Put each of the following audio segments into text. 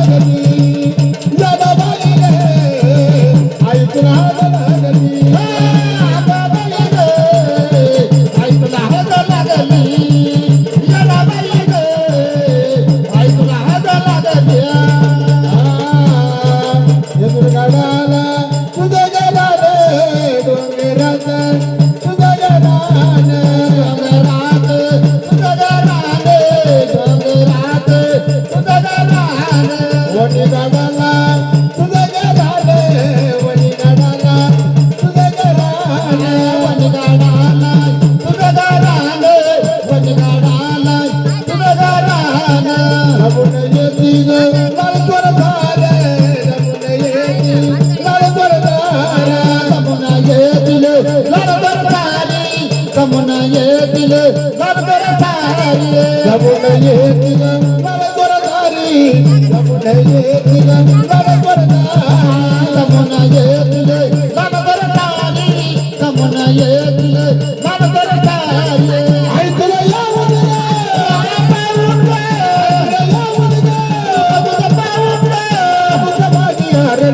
Aleluia. ಬಂದಿದ್ದಾಳ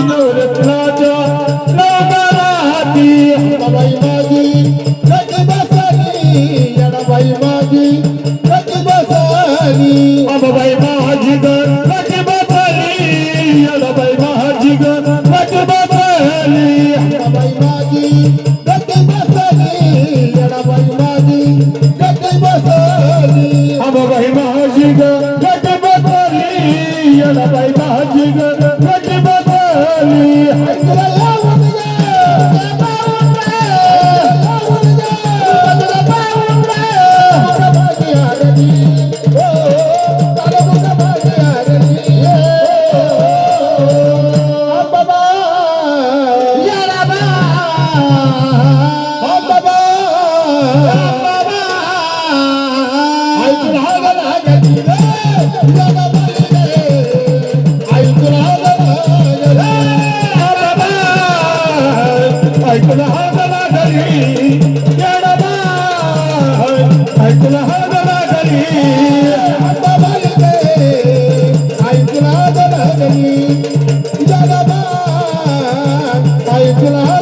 नवरत्नाच्या नामाला हाती बाई माझी प्रतिभासानी येणाबाई माझी प्रतिभासानी बाबाबाई माझी ग प्रतिभासानी येणाबाई माझी ग प्रतिभासानी बाबाई اللي ऐकून हागला घरी. येडबा ऐकून हागला घरी. बाबाई रे ऐकून हा